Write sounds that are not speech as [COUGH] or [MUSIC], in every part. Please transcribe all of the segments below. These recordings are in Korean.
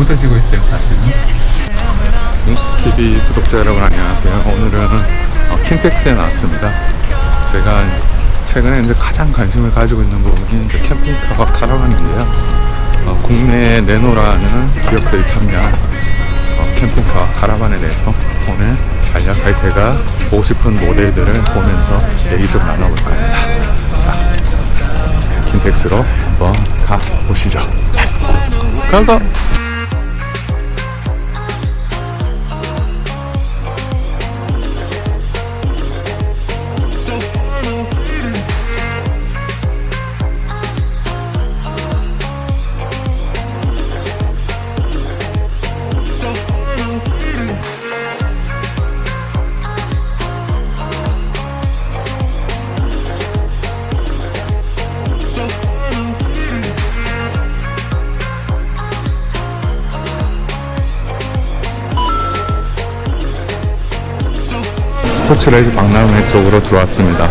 굳어지고 있어요 사실은. 뉴스TV 구독자 여러분 안녕하세요. 오늘은 어, 킨텍스에 나왔습니다. 제가 최근에 이제 가장 관심을 가지고 있는 부분이 이제 캠핑카와 카라반인데요. 어, 국내에 내노라는 기업들이 참여한 어, 캠핑카와 카라반에 대해서 오늘 간략하게 제가 보고 싶은 모델들을 보면서 얘기 좀 나눠볼까 합니다. 자 킨텍스로 한번 가보시죠. 가 가 스포츠레이즈 박람회 쪽으로 들어왔습니다.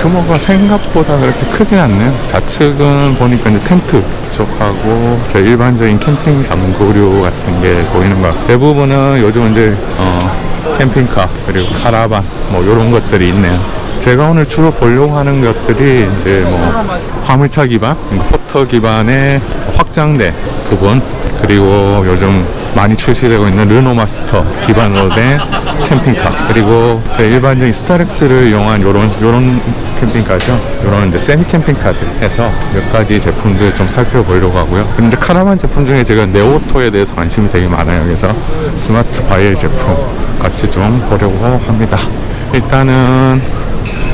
규모가 생각보다 그렇게 크진 않네요. 좌측은 보니까 이제 텐트 쪽하고 제 일반적인 캠핑 잠구류 같은 게 보이는 것 같아요. 대부분은 요즘 이제 어, 캠핑카 그리고 카라반 뭐 이런 것들이 있네요. 제가 오늘 주로 보려고 하는 것들이 이제 뭐 화물차 기반, 포터 기반의 확장된 부분 그리고 요즘 많이 출시되고 있는 르노 마스터 기반으로 된 캠핑카. 그리고 제 일반적인 스타렉스를 이용한 요런 요런 캠핑카죠. 요런 이제 세미 캠핑카들 해서 몇 가지 제품들 좀 살펴보려고 하고요. 근데 카라반 제품 중에 제가 네오토에 대해서 관심이 되게 많아요. 그래서 스마트 바이엘 제품 같이 좀 보려고 합니다. 일단은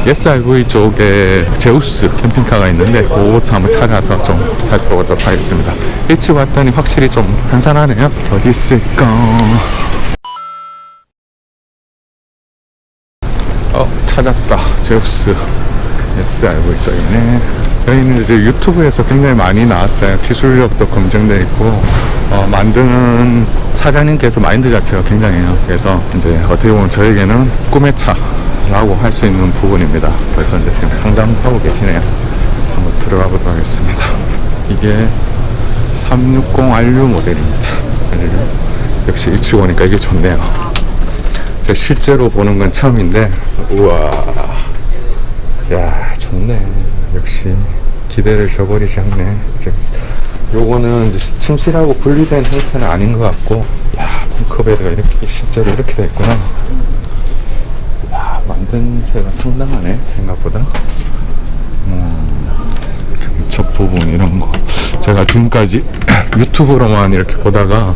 SRV 쪽에 제우스 캠핑카가 있는데 그것부터 한번 찾아서 좀 살펴보도록 하겠습니다. 일찍 왔더니 확실히 좀 한산하네요. 어디 있을까? 어 찾았다. 제우스 SRV 쪽이네. 여기는 이제 유튜브에서 굉장히 많이 나왔어요. 기술력도 검증돼 있고 어, 만드는 사장님께서 마인드 자체가 굉장해요. 그래서 이제 어떻게 보면 저에게는 꿈의 차 라고 할 수 있는 부분입니다. 그래서 이제 지금 상담하고 계시네요. 한번 들어가 보도록 하겠습니다. 이게 360RU 모델입니다. 역시 일찍 오니까 이게 좋네요. 제가 실제로 보는 건 처음인데 우와 야 좋네 역시 기대를 저버리지 않네 재밌어 요거는 이제 침실하고 분리된 형태는 아닌 것 같고 야 벙커베드가 이렇게 실제로 이렇게 돼 있구나 야 만든 새가 상당하네 생각보다 음, 경첩 부분 이런 거 제가 지금까지 [CLEARS THROAT] 유튜브로만 이렇게 보다가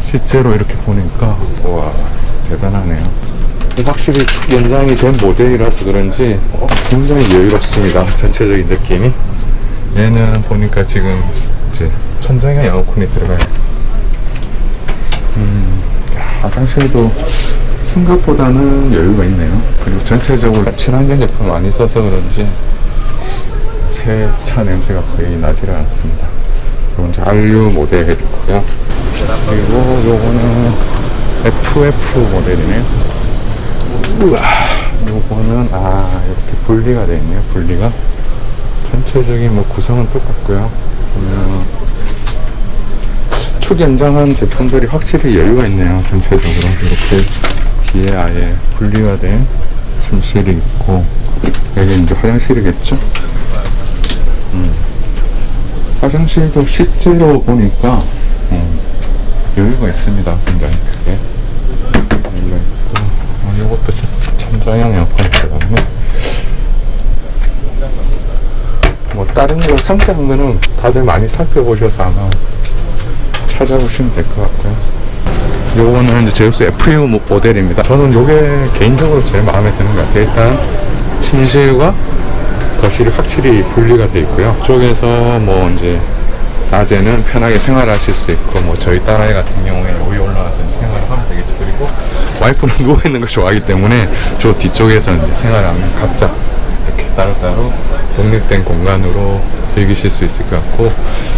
실제로 이렇게 보니까 와 대단하네요 확실히 축 연장이 된 모델이라서 그런지 어, 굉장히 여유롭습니다. 전체적인 느낌이. 얘는 보니까 지금 이제 천장에 에어컨이 들어가요. 음, 야, 화장실도 생각보다는 여유가 있네요. 그리고 전체적으로 친환경 제품 많이 써서 그런지 새차 냄새가 거의 나지를 않습니다. 이건 RU 모델이고요. 그리고 요거는 FF 모델이네요. 우와, 요거는 아 이렇게 분리가 되어 있네요. 분리가 전체적인 뭐 구성은 똑같고요. 보면 축 연장한 제품들이 확실히 여유가 있네요. 전체적으로 이렇게 뒤에 아예 분리가 된 침실이 있고 여기 이제 화장실이겠죠. 음. 화장실도 실제로 보니까 음, 여유가 있습니다. 굉장히 크게. 있고 어, 이것도 천장형 에어컨이 들어갔네. 뭐 다른 거 상세한 거는 다들 많이 살펴보셔서 아마 찾아보시면 될 것 같고요. 요거는 이제 제우스 FU 모- 모델입니다. 저는 요게 개인적으로 제일 마음에 드는 것 같아요. 일단 침실과 거실이 확실히 분리가 돼 있고요. 쪽에서 뭐 이제 낮에는 편하게 생활하실 수 있고 뭐 저희 딸아이 같은 경우에 여기 올라와서 생활을 하면 되겠죠. 그리고 와이프는 [LAUGHS] 누워 있는 걸 좋아하기 때문에 저 뒤쪽에서 이제 생활하면 각자 이렇게 따로따로 독립된 공간으로 즐기실 수 있을 것 같고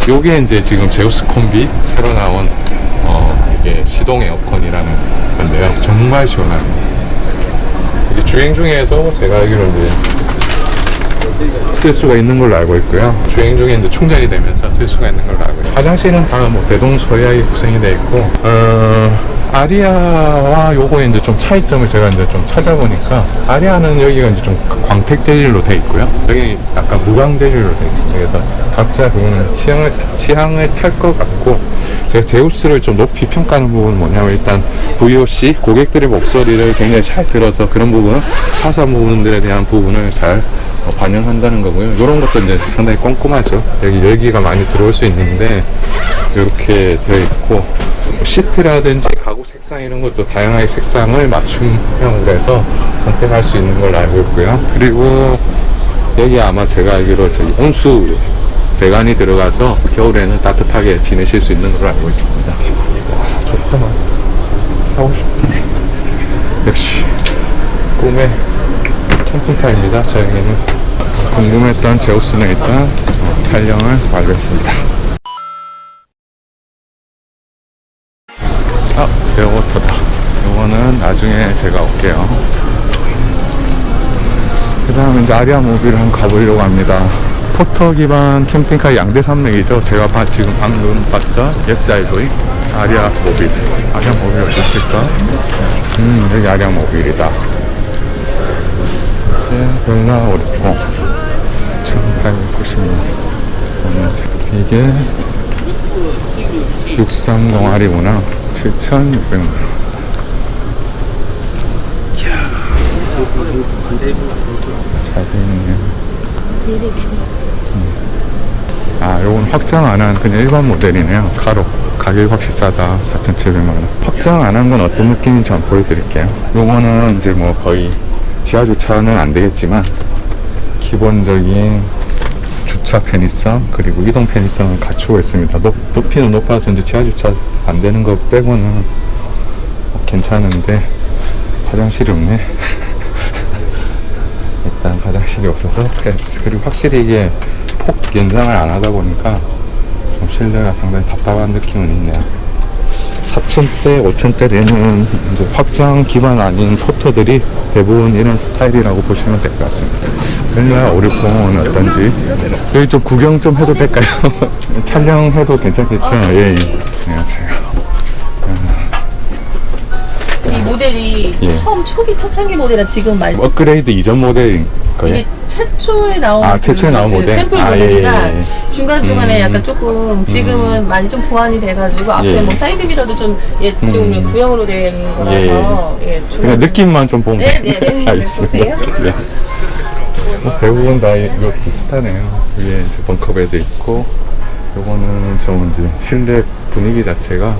요게 이제 지금 제우스 콤비 새로 나온 어 이게 시동 에어컨이라는 건데요. 정말 시원합니다. 이게 주행 중에도 제가 알기로 이제 쓸 수가 있는 걸로 알고 있고요. 주행 중에 이제 충전이 되면서 쓸 수가 있는 걸로 알고 있어요. 화장실은 다뭐 대동소이하게 구성이 되어 있고, 어, 아리아와 요거의 이제 좀 차이점을 제가 이제 좀 찾아보니까, 아리아는 여기가 이제 좀 광택 재질로 되어 있고요. 여기 약간 무광 재질로 되어 있습니다. 그래서 각자 그거는 취향을, 취향을 탈 것 같고, 제가 제우스를 좀 높이 평가하는 부분은 뭐냐면 일단 VOC 고객들의 목소리를 굉장히 잘 들어서 그런 부분 사소한 부분들에 대한 부분을 잘 어, 반영한다는 거고요. 이런 것도 이제 상당히 꼼꼼하죠. 여기 열기가 많이 들어올 수 있는데 이렇게 되어 있고 뭐 시트라든지 가구 색상 이런 것도 다양하게 색상을 맞춤형으로 해서 선택할 수 있는 걸로 알고 있고요. 그리고 여기 아마 제가 알기로 저기 온수 배관이 들어가서 겨울에는 따뜻하게 지내실 수 있는 걸로 알고 있습니다. 와, 좋다. 사고 싶다. 역시 꿈의 캠핑카입니다. 저에게는 궁금했던 제우스는 일단 어, 촬영을 완료했습니다. 아, 에어워터다. 요거는 나중에 제가 올게요. 그 다음에 이제 아리아 모빌을 한번 가보려고 합니다. 포터 기반 캠핑카 양대 산맥이죠. 제가 봐- 지금 방금 봤던 SRV 아리아 모빌. 아리아 모빌 어디 있을까? 음, 여기 아리아 모빌이다. 네, 별나 어렵고 1896년 이게 630R이구나 7,600만 잘 돼있네 아, 요건 확장 안 한 그냥 일반 모델이네요. 가로. 가격이 확실히 싸다. 4,700만원. 확장 안 한 건 어떤 느낌인지 한번 보여드릴게요. 요거는 이제 뭐 거의 지하 주차는 안 되겠지만, 기본적인 주차 편의성, 그리고 이동 편의성을 갖추고 있습니다. 높, 높이는 높아서 이제 지하 주차 안 되는 거 빼고는 괜찮은데, 화장실이 없네. [LAUGHS] 일단 화장실이 없어서 패스. 그리고 확실히 이게 폭 연장을 안 하다 보니까 좀 실내가 상당히 답답한 느낌은 있네요. 4,000대, 5,000대 되는 이제 확장 기반 아닌 포터들이 대부분 이런 스타일이라고 보시면 될 것 같습니다. 벨라 560은 어떤지. 여기 좀 구경 좀 해도 될까요? [LAUGHS] 촬영해도 괜찮겠죠? 예, 예. 안녕하세요. 이 모델이 예. 처음 초기 초창기 모델은 지금 말 업그레이드 이전 모델인 거예요? 이게 최초에 나온 아, 최초에 그, 나온 그 모델? 샘플 아, 모델이라 예, 예, 중간 중간에 음. 약간 조금 지금은 많이 좀 보완이 돼가지고 앞에 예. 뭐 사이드 미러도 좀 예, 지금 음. 구형으로 된 거라서 예, 중간 그냥 느낌만 좀 보면 네, 네, 네. 알겠습니다. 보세요. 네. [LAUGHS] 뭐 대부분 다 이거 비슷하네요. 위에 이제 벙커베드 있고, 요거는 좀 이제 실내 분위기 자체가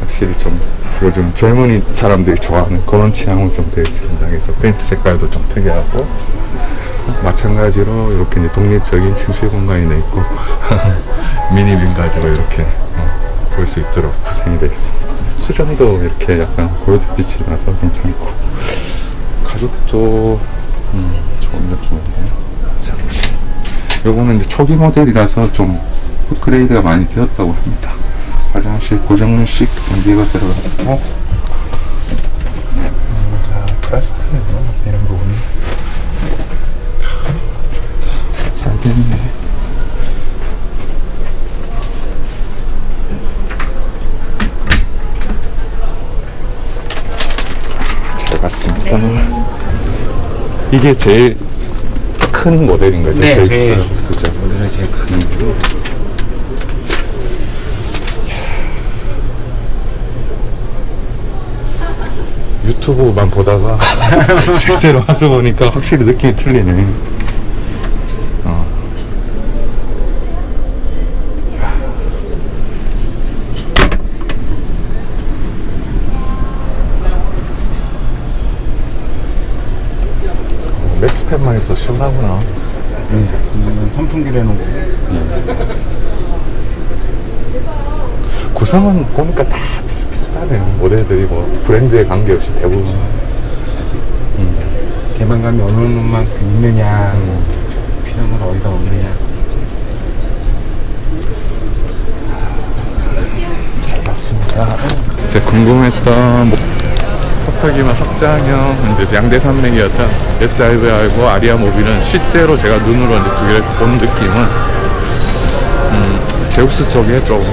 확실히 좀 요즘 젊은이 사람들이 좋아하는 그런 취향으로 좀 되어 있습니다. 그래서 페인트 색깔도 좀 특이하고, 마찬가지로 이렇게 이제 독립적인 침실 공간이 돼 있고, [LAUGHS] 미니빈 가지고 이렇게 어, 볼수 있도록 구성이 되어 있습니다. 수전도 이렇게 약간 골드빛이 나서 괜찮고, 가죽도 음, 좋은 느낌이네요. 잠시. 요거는 이제 초기 모델이라서 좀 업그레이드가 많이 되었다고 합니다. 화장실 고정식 전기가 들어갔고, 음, 자, 플라스틱이구나, 이런 부분이. 좋다. 잘 됐네. 잘 봤습니다. 이게 제일 큰 모델인 거죠? 네, 제일 제일- 비싼. 그죠? 중에 제일 큰 유튜브만 보다가 [LAUGHS] 실제로 와서 보니까 확실히 느낌이 틀리네. 어. 어, 맥스팬만 있어 시원하구나. 음, 선풍기를 해놓은 거고 구성은 보니까 다 하네. 모델들이 뭐 브랜드에 관계없이 대부분. 개방감이 어느 만큼 있느냐 필요한 건 어디다 없느냐 잘 봤습니다. 제가 궁금했던 뭐- 포터기만 확장형 이제 양대 산맥이었던 SRV하고 아리아 모빌은 실제로 제가 눈으로 이제 두 개를 본 느낌은 음, 제우스 쪽에 좀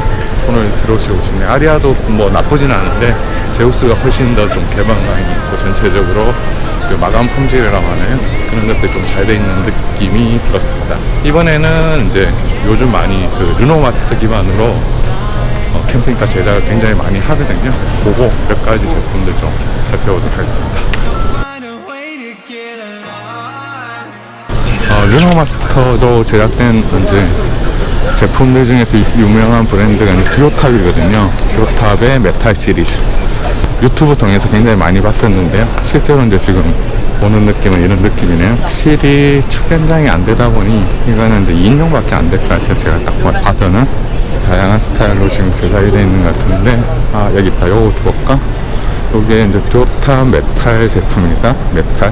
손을 들어주고 싶네요. 아리아도 뭐 나쁘진 않은데 제우스가 훨씬 더 좀 개방감이 있고 전체적으로 그 마감 품질이라고 하나요? 그런 것들이 좀 잘 돼 있는 느낌이 들었습니다. 이번에는 이제 요즘 많이 그 르노 마스터 기반으로 어, 캠핑카 제작을 굉장히 많이 하거든요. 그래서 그거 몇 가지 제품들 좀 살펴보도록 하겠습니다. 어, 르노 마스터로 제작된 이제 제품들 중에서 유명한 브랜드가 듀오탑이거든요. 듀오탑의 메탈 시리즈. 유튜브 통해서 굉장히 많이 봤었는데요. 실제로 이제 지금 보는 느낌은 이런 느낌이네요. 확실히 축연장이 안 되다 보니 이거는 이제 2인용밖에 안 될 것 같아요. 제가 딱 봐서는. 다양한 스타일로 지금 제작이 되어 있는 것 같은데, 아, 여기 있다. 요거부터 볼까? 요게 이제 듀오탑 메탈 제품이다. 메탈.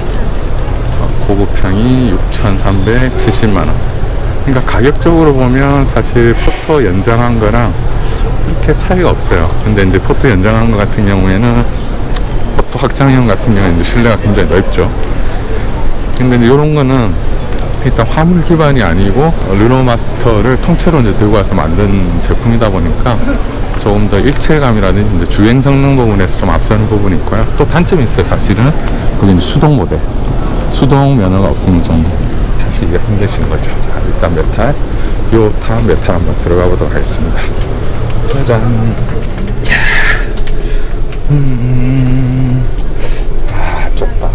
어, 고급형이 6,370만 원. 그러니까 가격적으로 보면 사실 포토 연장한 거랑 그렇게 차이가 없어요. 근데 이제 포토 연장한 거 같은 경우에는 포토 확장형 같은 경우에는 이제 실내가 굉장히 넓죠. 근데 이제 이런 거는 일단 화물 기반이 아니고 어, 르노 마스터를 통째로 이제 들고 와서 만든 제품이다 보니까 조금 더 일체감이라든지 이제 주행 성능 부분에서 좀 앞서는 부분이 있고요. 또 단점이 있어요, 사실은. 그게 이제 수동 모델. 수동 면허가 없으면 좀다 시 이게 힘드신 거죠. 자, 일단 메탈, 디오타 메탈 한번 들어가 보도록 하겠습니다. 짜잔. 음, 아, 좁다.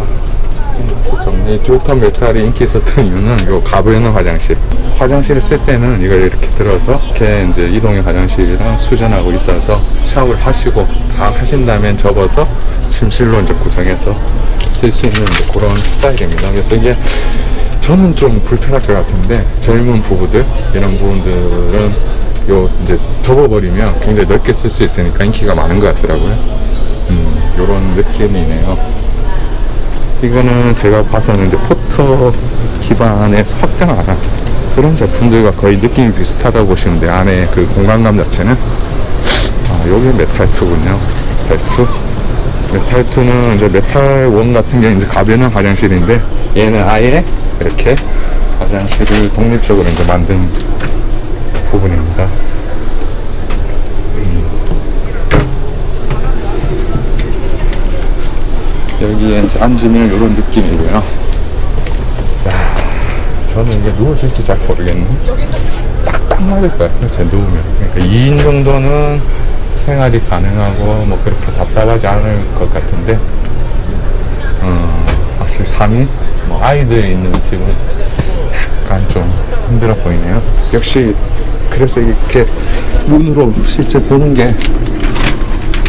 이 듀오탑 메탈이 인기 있었던 이유는 요 가브에는 화장실. 화장실을 쓸 때는 이걸 이렇게 들어서 이렇게 이제 이동의 화장실이랑 수전하고 있어서 샤워를 하시고 다 하신 다음에 접어서 침실로 이제 구성해서 쓸 수 있는 그런 스타일입니다. 그래서 이게 저는 좀 불편할 것 같은데 젊은 부부들 이런 부분들은 요 이제 접어버리면 굉장히 넓게 쓸 수 있으니까 인기가 많은 것 같더라고요. 음, 요런 느낌이네요. 이거는 제가 봐서는 이제 포터 기반에서 확장 안한 그런 제품들과 거의 느낌이 비슷하다고 보시면 돼요. 안에 그 공간감 자체는. 아, 요게 메탈2군요. 메탈2. 메탈2는 이제 메탈1 같은 경우는 이제 가변형 화장실인데 얘는 아예 이렇게 화장실을 독립적으로 이제 만든 부분입니다. 여기에 이제 앉으면 이런 느낌이고요. 야, 저는 이게 누워질지 잘 모르겠네. 딱딱 맞을 것 같아요. 제 누우면. 그러니까 2인 정도는 생활이 가능하고 뭐 그렇게 답답하지 않을 것 같은데, 어, 확실히 3인? 뭐 아이들 있는 집은 약간 좀 힘들어 보이네요. 역시 그래서 이렇게 눈으로 실제 보는 게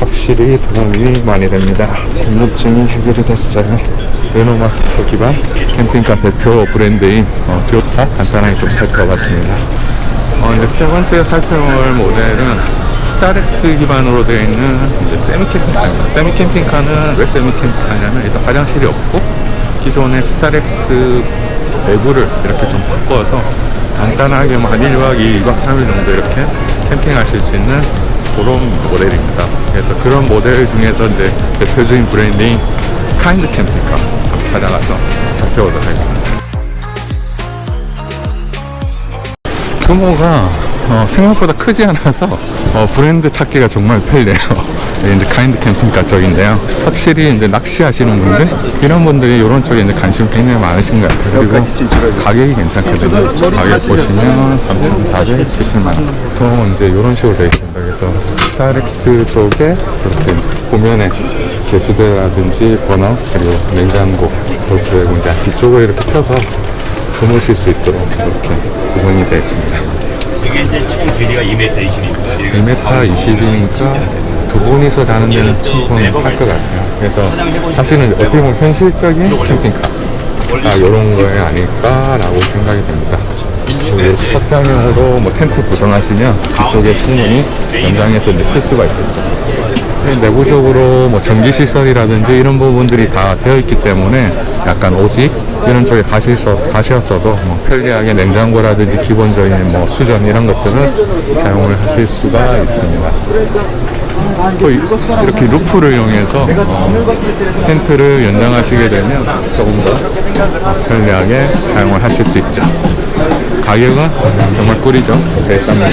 확실히 도움이 많이 됩니다. 궁금증이 해결이 됐어요. 르노마스터 기반 캠핑카 대표 브랜드인 어, 듀오타 간단하게 좀 살펴봤습니다. 어, 이제 세 번째 살펴볼 모델은 스타렉스 기반으로 되어 있는 이제 세미 캠핑카입니다. 세미 캠핑카는 왜 세미 캠핑카냐면 일단 화장실이 없고 기존의 스타렉스 내부를 이렇게 좀 바꿔서 간단하게 뭐 한 1박 2일, 2박 3일 정도 이렇게 캠핑하실 수 있는 그런 모델입니다. 그래서 그런 모델 중에서 이제 대표적인 브랜드인 카인드 캠핑카 한번 찾아가서 살펴보도록 하겠습니다. 규모가 어, 생각보다 크지 않아서 어, 브랜드 찾기가 정말 편리해요. 네, 이제 카인드 캠핑카 쪽인데요. 확실히 이제 낚시하시는 분들 이런 분들이 이런 쪽에 이제 관심 굉장히 많으신 것 같아요. 그리고 가격이 괜찮거든요. 가격 보시면 3,470만 원. 보통 이제 이런 식으로 되어 있습니다. 그래서 스타렉스 쪽에 이렇게 보면에 개수대라든지 버너 그리고 냉장고 이렇게 되고 이제 뒤쪽을 이렇게 펴서 주무실 수 있도록 이렇게 구성이 되어 있습니다. 이게 이제 총 길이가 2m 20입니다. 2m 20이니까 두 분이서 자는 데는 충분히 할것 같아요. 그래서 사실은 어떻게 보면 현실적인 캠핑카 아, 이런 거에 아닐까라고 생각이 됩니다. 그리고 확장형으로 뭐 텐트 구성하시면 뒤쪽에 충분히 연장해서 이제 쓸 수가 있겠죠. 내부적으로 뭐 전기 시설이라든지 이런 부분들이 다 되어 있기 때문에 약간 오직 이런 쪽에 가시서, 가셨어도 뭐 편리하게 냉장고라든지 기본적인 뭐 수전 이런 것들은 사용을 하실 수가 있습니다. 또 이- 이렇게 루프를 이용해서 어, 텐트를 연장하시게 되면 조금 더 편리하게 사용을 하실 수 있죠. 가격은 정말 꿀이죠. 되게 쌉니다.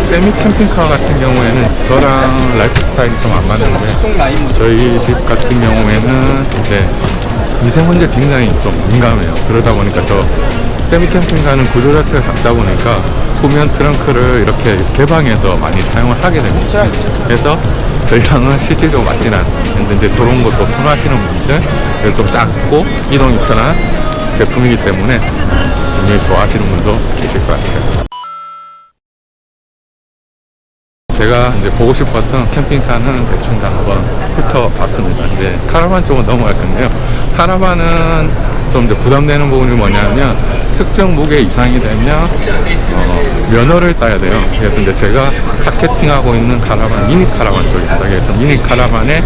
어, 세미 캠핑카 같은 경우에는 저랑 라이프 스타일이 좀 안 맞는데 저희 집 같은 경우에는 이제 미세먼지에 굉장히 좀 민감해요. 그러다 보니까 저 세미 캠핑카는 구조 자체가 작다 보니까 후면 트렁크를 이렇게 개방해서 많이 사용을 하게 됩니다. 그래서 저희랑은 실질적으로 맞지는 않는데 이제 저런 것도 선호하시는 분들 좀 작고 이동이 편한 제품이기 때문에 굉장히 좋아하시는 분도 계실 것 같아요. 제가 이제 보고 싶었던 캠핑카는 대충 다 한번 훑어봤습니다. 이제 카라반 쪽은 넘어갈 텐데요. 카라반은 좀 이제 부담되는 부분이 뭐냐면 특정 무게 이상이 되면 어, 면허를 따야 돼요. 그래서 이제 제가 타겟팅하고 있는 카라반 미니 카라반 쪽입니다. 그래서 미니 카라반의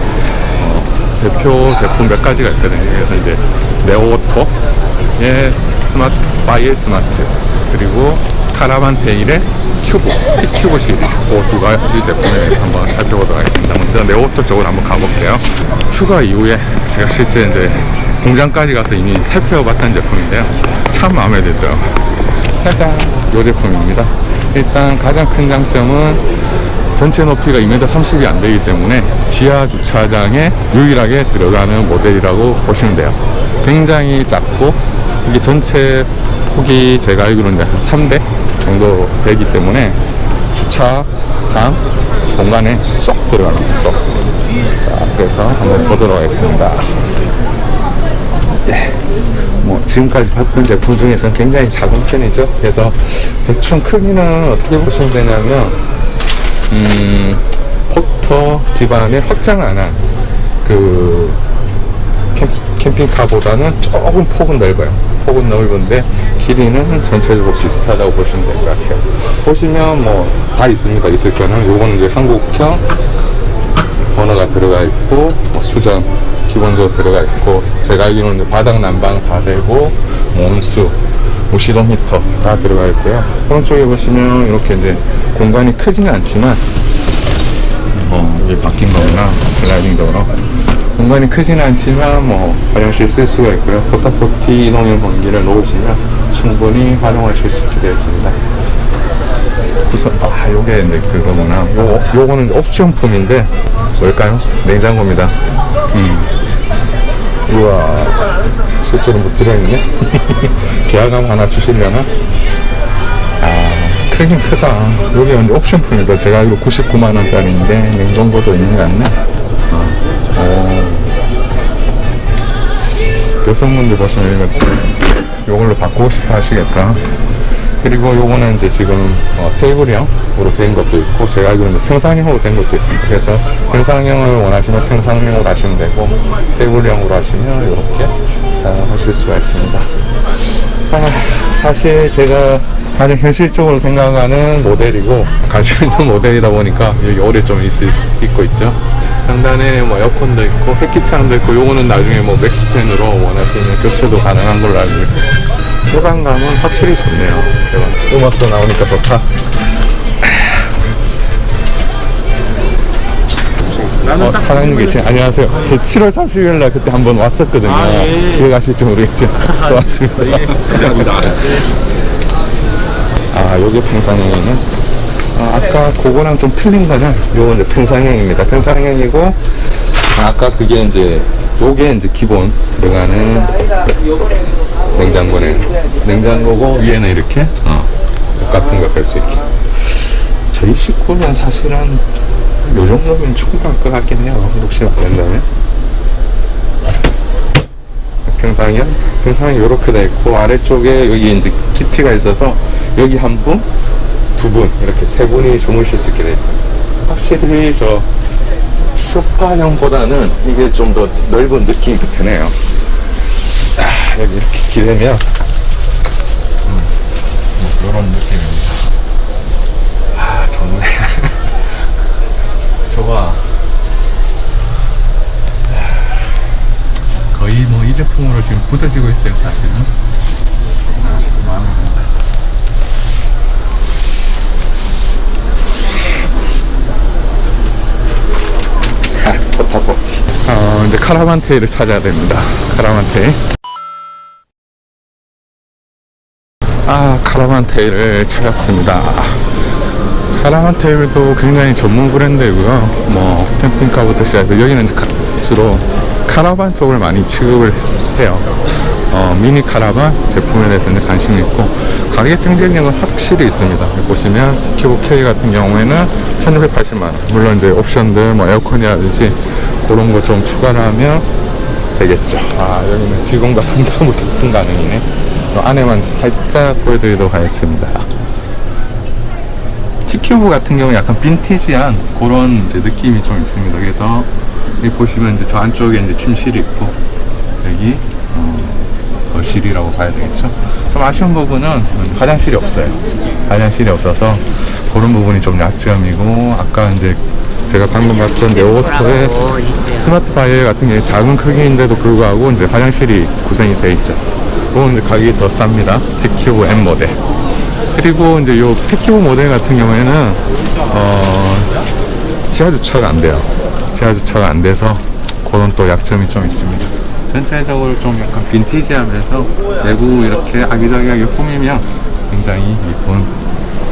어, 대표 제품 몇 가지가 있거든요. 그래서 이제 네오토의 스마트 바이의 스마트 그리고 카라반 테일의 큐브, T큐브 시리즈 그두 가지 제품에 대해서 한번 살펴보도록 하겠습니다. 먼저 네오토 쪽으로 한번 가볼게요. 휴가 이후에 제가 실제 이제 공장까지 가서 이미 살펴봤던 제품인데요. 참 마음에 들더라고요. 짜잔! 이 제품입니다. 일단 가장 큰 장점은 전체 높이가 2m 30이 안 되기 때문에 지하 주차장에 유일하게 들어가는 모델이라고 보시면 돼요. 굉장히 작고 이게 전체 폭이 제가 알기로는 한 300 정도 되기 때문에 주차장 공간에 쏙 들어갑니다. 쏙. 자, 그래서 한번 보도록 하겠습니다. 뭐 지금까지 봤던 제품 중에서는 굉장히 작은 편이죠. 그래서 대충 크기는 어떻게 보시면 되냐면 음, 포터 기반에 확장을 안한 그 캠핑카보다는 조금 폭은 넓어요. 폭은 넓은데 길이는 전체적으로 비슷하다고 보시면 될 것 같아요. 보시면 뭐 다 있습니다. 있을 거는 요거는 이제 한국형 번호가 들어가 있고 뭐 수전 기본적으로 들어가 있고 제가 알기로는 바닥 난방 다 되고 뭐 온수 뭐 시동 히터 다 들어가 있고요 오른쪽에 보시면 이렇게 이제 공간이 크지는 않지만 어, 이게 바뀐 거구나 슬라이딩 도로 공간이 크지는 않지만 뭐 화장실 쓸 수가 있고요 포타포티 이동형 번기를 놓으시면 충분히 활용하실 수 있게 되어 있습니다 우선 아 요게 이제 그거구나 요, 요거는 옵션품인데 뭘까요? 냉장고입니다 음. 우와 실제로 뭐 들어있네 [LAUGHS] 계약금 하나 주시려나? 아 크긴 크다 요게 이제 옵션품이다 제가 알기로 99만 원짜리인데 냉장고도 있는 것 같네 어. 오. 여성분들 보시면 이거 요걸로 바꾸고 싶어 하시겠다 그리고 요거는 이제 지금 어, 테이블형으로 된 것도 있고 제가 알기로는 평상형으로 된 것도 있습니다. 그래서 평상형을 원하시면 평상형으로 하시면 되고 테이블형으로 하시면 이렇게 사용하실 수가 있습니다. 아, 사실 제가 가장 현실적으로 생각하는 모델이고 가지고 있는 모델이다 보니까 오래 좀 있을, 있고 있죠. 상단에 뭐 에어컨도 있고 햇기창도 있고 요거는 나중에 뭐 맥스팬으로 원하시면 교체도 가능한 걸로 알고 있습니다. 소방감은 확실히 좋네요. 대박. 음악도 나오니까 좋다. 어, 사장님 계신 안녕하세요. 저 7월 30일 날 그때 한번 왔었거든요. 기억하실지 모르겠죠. 또 왔습니다. 아, 요게 평상형이네. 아, 아까 그거랑 좀 틀린 거는 요거 이제 평상형입니다. 평상형이고 아, 아까 그게 이제 요게 이제 기본 들어가는 냉장고네요. 냉장고고 위에는 이렇게 어, 똑같은 거 뺄 수 있게. 저희 식구면 사실은 요 정도면 충분할 것 같긴 해요. 혹시 안 된다면. 평상이요? 평상이 이렇게 돼 있고 아래쪽에 여기 이제 깊이가 있어서 여기 한 분, 두 분, 이렇게 세 분이 주무실 수 있게 돼 있습니다. 확실히 저 쇼파형보다는 이게 좀 더 넓은 느낌이 드네요. 아, 여기 이렇게 기대면 음, 뭐 이런 느낌입니다. 아, 좋네. [LAUGHS] 좋아. 제품으로 지금 굳어지고 있어요 사실은 아, 어, 이제 카라반테이를 찾아야 됩니다. 카라반테이. 아, 카라반테이를 찾았습니다. 카라반테이도 굉장히 전문 브랜드이고요. 뭐 캠핑카부터 시작해서 여기는 주로 카라반 쪽을 많이 취급을 해요. 어, 미니 카라반 제품에 대해서 이제 관심이 있고, 가격 경쟁력은 확실히 있습니다. 보시면 TQ4K 같은 경우에는 1680만 원. 물론 이제 옵션들, 뭐 에어컨이라든지 그런 거 좀 추가를 하면 되겠죠. 아, 여기는 직원과 상담부 탑승 가능이네. 요 안에만 살짝 보여드리도록 하겠습니다. 티큐브 같은 경우 약간 빈티지한 그런 느낌이 좀 있습니다. 그래서 여기 보시면 이제 저 안쪽에 이제 침실이 있고 여기 어, 거실이라고 봐야 되겠죠. 좀 아쉬운 부분은 화장실이 없어요. 화장실이 없어서 그런 부분이 좀 약점이고 아까 이제 제가 방금 봤던 네오토의 스마트 바이어 같은 게 작은 크기인데도 불구하고 이제 화장실이 구성이 돼 있죠. 그건 이제 가격이 더 쌉니다. TQ M 모델. 그리고 이제 요 TQ 모델 같은 경우에는 어 지하 주차가 안 돼요. 지하 주차가 안 돼서 그런 또 약점이 좀 있습니다. 전체적으로 좀 약간 빈티지하면서 내부 이렇게 아기자기하게 꾸미면 굉장히 이쁜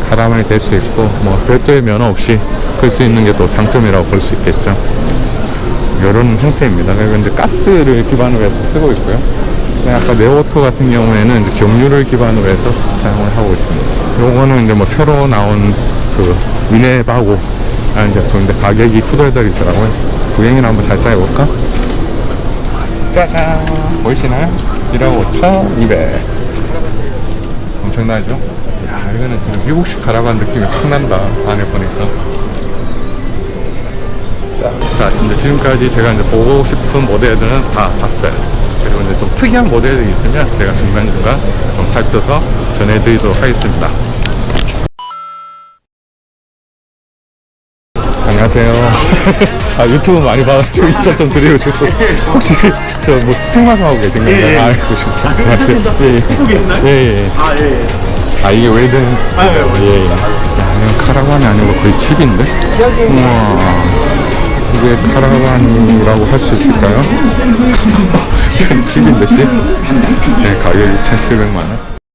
카라반이 될 수 있고 뭐 별도의 면허 없이 끌 수 있는 게 또 장점이라고 볼 수 있겠죠. 이런 형태입니다. 그리고 이제 가스를 기반으로 해서 쓰고 있고요. 아까 네오토 같은 경우에는 이제 경유를 기반으로 해서 사- 사용을 하고 있습니다. 요거는 이제 뭐 새로 나온 그 위네바고 라는 제품인데 가격이 후덜덜이더라고요. 구경이나 한번 살짝 해볼까? 짜잔! 보이시나요? 1억 5천 2백. 엄청나죠? 야, 이거는 진짜 미국식 카라반 느낌이 확 난다. 안에 보니까. 자, 자, 이제 지금까지 제가 이제 보고 싶은 모델들은 다 봤어요. 그리고 이제 좀 특이한 모델들이 있으면 제가 중간중간 좀 살펴서 전해드리도록 하겠습니다. [LAUGHS] 아, 유튜브 많이 봐가지고 인사 좀 드리고 싶고. 혹시 저뭐 생방송 하고 계신 건가요? 예, 예. 아, 그러시구나. 예, 예. 찍고 계시나요? 예, 예. 아, 예, 예. 아, 이게 웨이든. 아, 예, 예, 예. 야, 카라반이 아니고 거의 집인데? 우와. 이게 카라반이라고 할 수 있을까요? 이건 [LAUGHS] 집인데, 집? 네, 가격 6,700만 원.